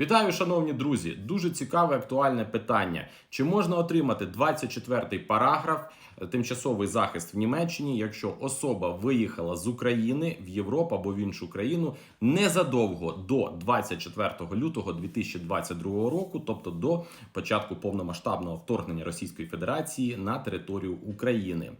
Вітаю, шановні друзі! Дуже цікаве актуальне питання. Чи можна отримати 24-й параграф е, тимчасовий захист в Німеччині, якщо особа виїхала з України в Європу або в іншу країну незадовго до 24 лютого 2022 року, тобто до початку повномасштабного вторгнення Російської Федерації на територію України?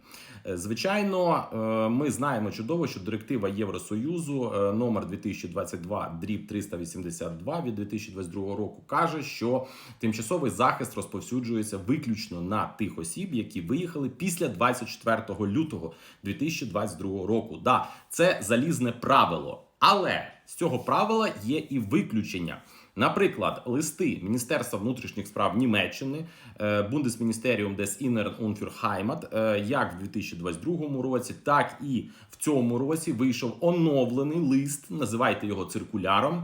Е, Звичайно, е, ми знаємо чудово, що директива Євросоюзу номер 2022 дріб 382 від 2022 року каже, що тимчасовий захист розповсюджується виключно на тих осіб, які виїхали після 24 лютого 2022 року. Да, це залізне правило, але з цього правила є і виключення. Наприклад, листи Міністерства внутрішніх справ Німеччини е, Bundesministerium des Inneren und für Heimat, е, як в 2022 році, так і в цьому році вийшов оновлений лист. Називайте його циркуляром.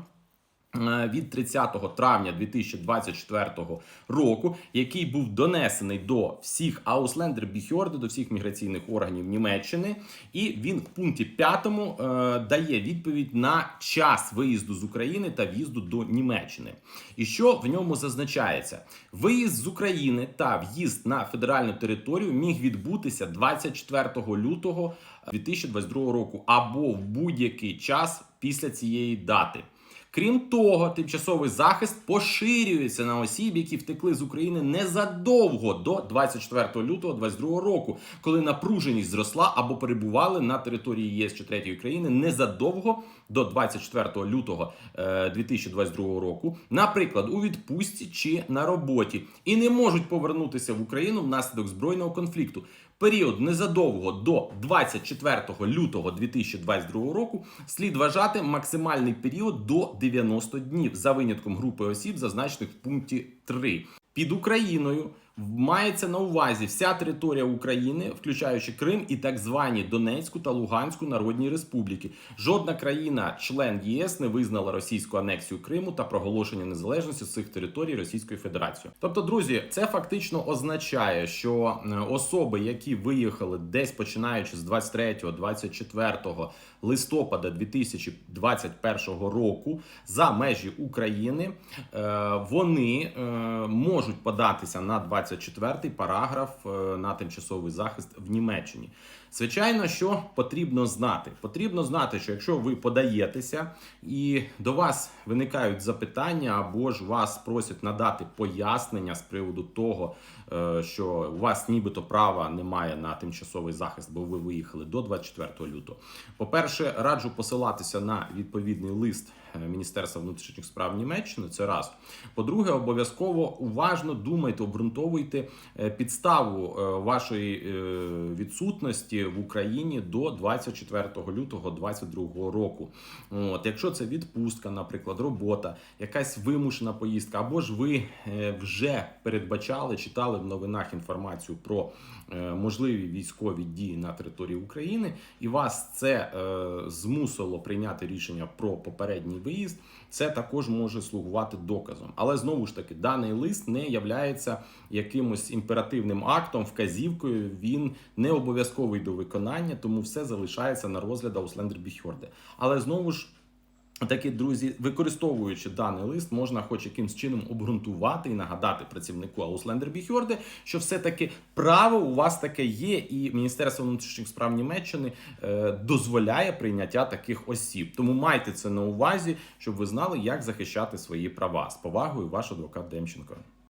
Е, Від 30 травня 2024 року, який був донесений до всіх Ausländerbehörde, до всіх міграційних органів Німеччини, і він в пункті 5 е, дає відповідь на час виїзду з України та в'їзду до Німеччини. І що в ньому зазначається? Виїзд з України та в'їзд на федеральну територію міг відбутися 24 лютого 2022 року або в будь-який час після цієї дати. Крім того, тимчасовий захист поширюється на осіб, які втекли з України незадовго до 24 лютого 2022 року, коли напруженість зросла або перебували на території ЄС чи третьої країни незадовго до 24 лютого е, 2022 року, наприклад, у відпустці чи на роботі, і не можуть повернутися в Україну внаслідок збройного конфлікту. Період незадовго до 24 лютого 2022 року слід вважати максимальний період до 90 днів за винятком групи осіб, зазначених в пункті 3. Під Україною мається на увазі вся територія України, включаючи Крим і так звані Донецьку та Луганську народні республіки. Жодна країна, член ЄС, не визнала російську анексію Криму та проголошення незалежності з цих територій Російською Федерацією. Тобто, друзі, це фактично означає, що е, особи, які виїхали десь починаючи з 23-24 листопада 2021 року за межі України, е, вони е, можуть податися на 24 параграф е, на тимчасовий захист в Німеччині. Звичайно, що потрібно знати. Потрібно знати, що якщо ви подаєтеся і до вас виникають запитання, або ж вас просять надати пояснення з приводу того, е, що у вас нібито права немає на тимчасовий захист, бо ви виїхали до 24 лютого. По-перше, раджу посилатися на відповідний лист е, Міністерства внутрішніх справ Німеччини. Це раз. По-друге, обов'язково уважно думайте, обґрунтовуйте е, підставу е, вашої е, відсутності в Україні до 24 лютого 2022 року. От, якщо це відпустка, наприклад, робота, якась вимушена поїздка, або ж ви вже передбачали, читали в новинах інформацію про можливі військові дії на території України, і вас це змусило прийняти рішення про попередній виїзд, це також може слугувати доказом. Але знову ж таки, даний лист не являється якимось імперативним актом, вказівкою. Він не обов'язковий до виконання, тому все залишається на розгляд Ausländerbehörde. Але знову ж. Такі друзі, використовуючи даний лист, можна хоч якимсь чином обґрунтувати і нагадати працівнику Ausländerbehörde, що все-таки право у вас таке є, і Міністерство внутрішніх справ Німеччини е, дозволяє прийняття таких осіб. Тому майте це на увазі, щоб ви знали, як захищати свої права. З повагою, ваш адвокат Демченко.